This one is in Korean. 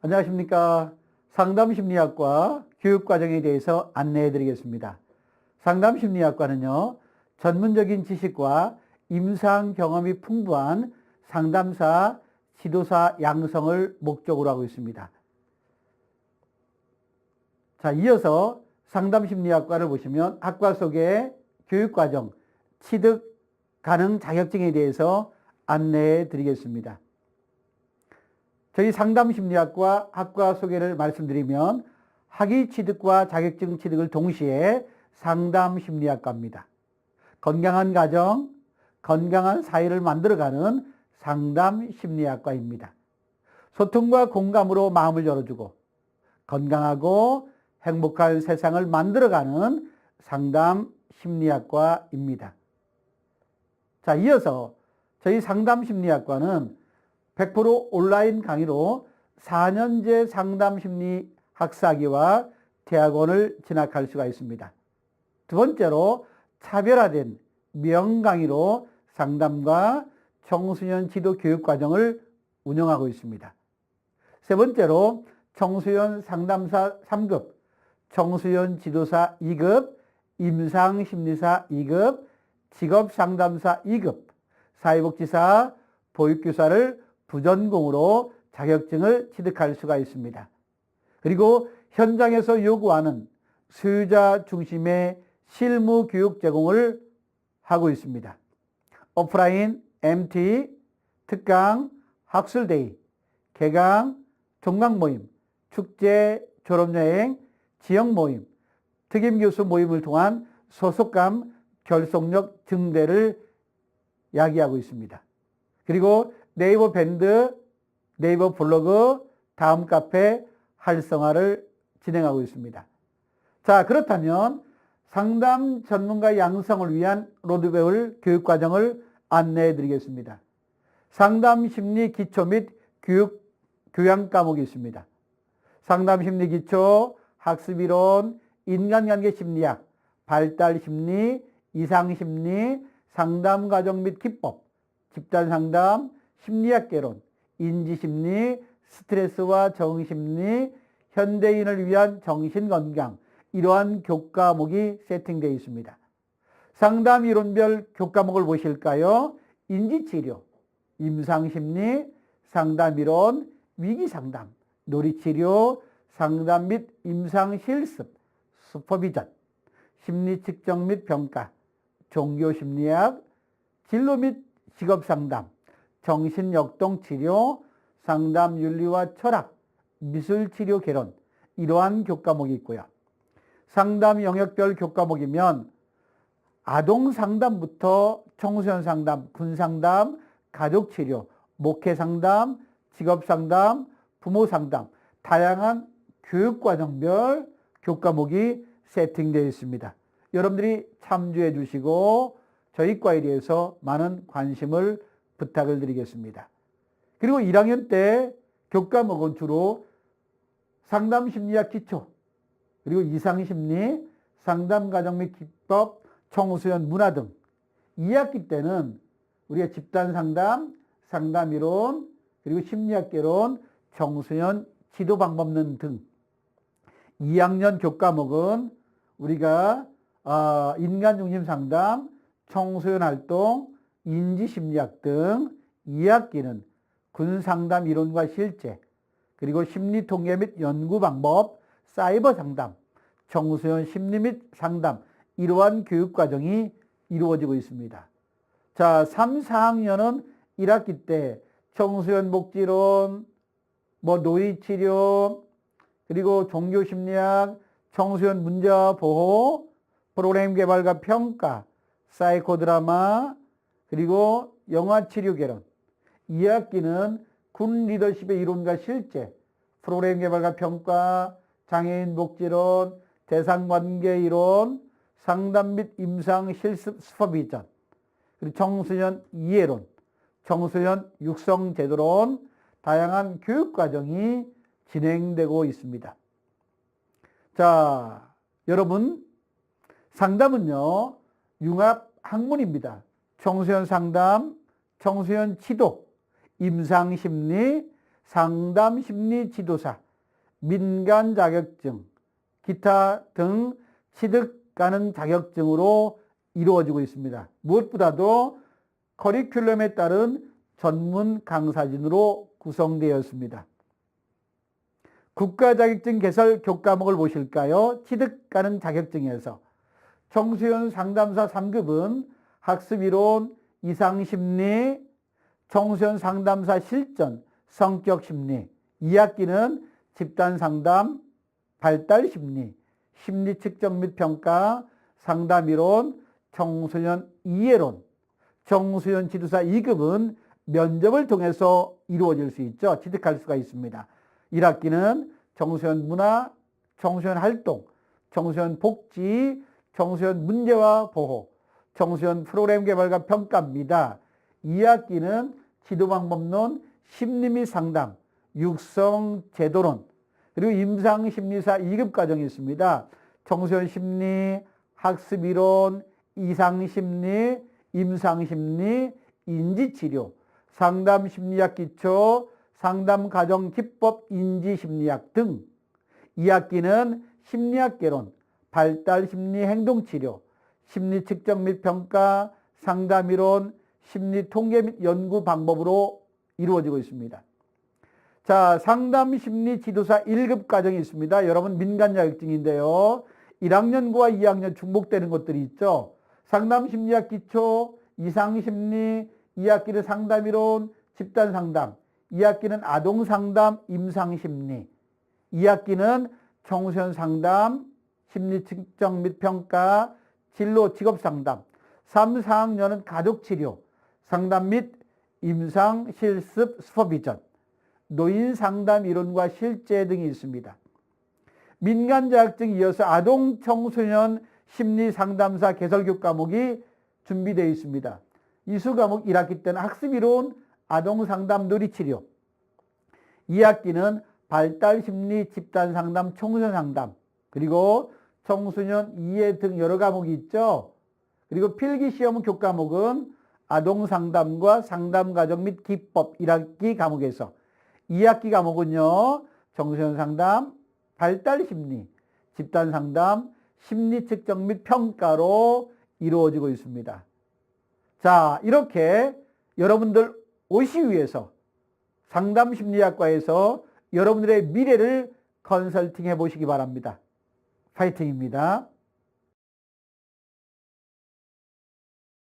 안녕하십니까. 상담 심리학과 교육과정에 대해서 안내해 드리겠습니다. 상담 심리학과는요, 전문적인 지식과 임상 경험이 풍부한 상담사, 지도사 양성을 목적으로 하고 있습니다. 자, 이어서 상담 심리학과를 보시면 학과 속의 교육과정, 취득 가능 자격증에 대해서 안내해 드리겠습니다. 저희 상담 심리학과 학과 소개를 말씀드리면 학위 취득과 자격증 취득을 동시에 상담 심리학과입니다. 건강한 가정, 건강한 사회를 만들어가는 상담 심리학과입니다. 소통과 공감으로 마음을 열어주고 건강하고 행복한 세상을 만들어가는 상담 심리학과입니다. 자, 이어서 저희 상담 심리학과는 100% 온라인 강의로 4년제 상담 심리 학사기와 대학원을 진학할 수가 있습니다. 두 번째로 차별화된 명강의로 상담과 청소년 지도 교육 과정을 운영하고 있습니다. 세 번째로 청소년 상담사 3급, 청소년 지도사 2급, 임상심리사 2급, 직업상담사 2급, 사회복지사, 보육교사를 부전공으로 자격증을 취득할 수가 있습니다. 그리고 현장에서 요구하는 수요자 중심의 실무 교육 제공을 하고 있습니다. 오프라인, MT, 특강, 학술데이, 개강, 종강 모임, 축제, 졸업여행, 지역 모임, 특임 교수 모임을 통한 소속감, 결속력 증대를 야기하고 있습니다. 그리고 네이버 밴드, 네이버 블로그, 다음 카페 활성화를 진행하고 있습니다. 자, 그렇다면 상담 전문가 양성을 위한 로드맵을 교육과정을 안내해 드리겠습니다. 상담 심리 기초 및 교육, 교양 과목이 있습니다. 상담 심리 기초, 학습 이론, 인간관계 심리학, 발달 심리, 이상 심리, 상담 과정 및 기법, 집단 상담, 심리학 개론, 인지 심리, 스트레스와 정심리, 현대인을 위한 정신 건강, 이러한 교과목이 세팅되어 있습니다. 상담 이론별 교과목을 보실까요? 인지치료, 임상심리, 상담이론, 위기상담, 놀이치료, 상담 및 임상실습, 슈퍼비전, 심리측정 및 평가, 종교심리학, 진로 및 직업상담, 정신역동 치료, 상담 윤리와 철학, 미술 치료 개론, 이러한 교과목이 있고요. 상담 영역별 교과목이면 아동 상담부터 청소년 상담, 군 상담, 가족 치료, 목회 상담, 직업 상담, 부모 상담, 다양한 교육 과정별 교과목이 세팅되어 있습니다. 여러분들이 참조해 주시고 저희 과에 대해서 많은 관심을 부탁을 드리겠습니다. 그리고 1학년 때 교과목은 주로 상담 심리학 기초, 그리고 이상 심리, 상담 과정 및 기법, 청소년 문화 등 2학기 때는 우리가 집단 상담, 상담 이론, 그리고 심리학 개론, 청소년 지도 방법론 등 2학년 교과목은 우리가 어, 인간 중심 상담, 청소년 활동, 인지 심리학 등 2학기는 군 상담 이론과 실제, 그리고 심리 통계 및 연구 방법, 사이버 상담, 청소년 심리 및 상담 이러한 교육 과정이 이루어지고 있습니다. 자, 3, 4학년은 1학기 때 청소년 복지론, 뭐 노이 치료, 그리고 종교 심리학, 청소년 문자 보호, 프로그램 개발과 평가, 사이코 드라마, 그리고 영화 치료 개론. 2학기는 군 리더십의 이론과 실제, 프로그램 개발과 평가, 장애인 복지론, 대상 관계 이론, 상담 및 임상 실습 슈퍼비전, 그리고 청소년 이해론, 청소년 육성 제도론, 다양한 교육 과정이 진행되고 있습니다. 자, 여러분, 상담은요, 융합 학문입니다. 청소년 상담, 청소년 지도, 임상 심리, 상담 심리 지도사, 민간 자격증, 기타 등 취득 가능 자격증으로 이루어지고 있습니다. 무엇보다도 커리큘럼에 따른 전문 강사진으로 구성되었습니다. 국가자격증 개설 교과목을 보실까요? 취득 가능 자격증에서 청소년 상담사 3급은 학습이론, 이상심리, 청소년 상담사 실전, 성격심리 2학기는 집단상담, 발달심리, 심리 측정 및 평가, 상담이론, 청소년 이해론, 청소년 지도사 2급은 면접을 통해서 이루어질 수 있죠. 취득할 수가 있습니다. 1학기는 청소년 문화, 청소년 활동, 청소년 복지, 청소년 문제와 보호, 청소년 프로그램 개발과 평가입니다. 2학기는 지도방법론, 심리 및 상담, 육성 제도론, 그리고 임상 심리사 2급 과정이 있습니다. 청소년 심리, 학습 이론, 이상 심리, 임상 심리, 인지 치료, 상담 심리학 기초, 상담가정기법 인지 심리학 등 2학기는 심리학 개론, 발달 심리 행동 치료, 심리 측정 및 평가, 상담 이론, 심리 통계 및 연구 방법으로 이루어지고 있습니다. 자, 상담 심리 지도사 1급 과정이 있습니다. 여러분 민간 자격증인데요. 1학년과 2학년 중복되는 것들이 있죠. 상담 심리학 기초, 이상 심리, 2학기는 상담 이론, 집단 상담, 2학기는 아동 상담, 임상 심리, 2학기는 청소년 상담, 심리 측정 및 평가, 진로 직업 상담, 3, 4학년은 가족 치료, 상담 및 임상 실습 슈퍼비전, 노인 상담 이론과 실제 등이 있습니다. 민간 자격증 이어서 아동 청소년 심리 상담사 개설교 과목이 준비되어 있습니다. 이수 과목 1학기 때는 학습 이론, 아동 상담 놀이 치료. 2학기는 발달 심리 집단 상담 청소년 상담 그리고 청소년 이해 등 여러 과목이 있죠. 그리고 필기 시험 교과목은 아동 상담과 상담 과정 및 기법 1학기 과목에서 2학기 과목은요. 청소년 상담, 발달 심리, 집단 상담, 심리 측정 및 평가로 이루어지고 있습니다. 자, 이렇게 여러분들 오시 위해서 상담 심리학과에서 여러분들의 미래를 컨설팅 해 보시기 바랍니다. 파이팅입니다.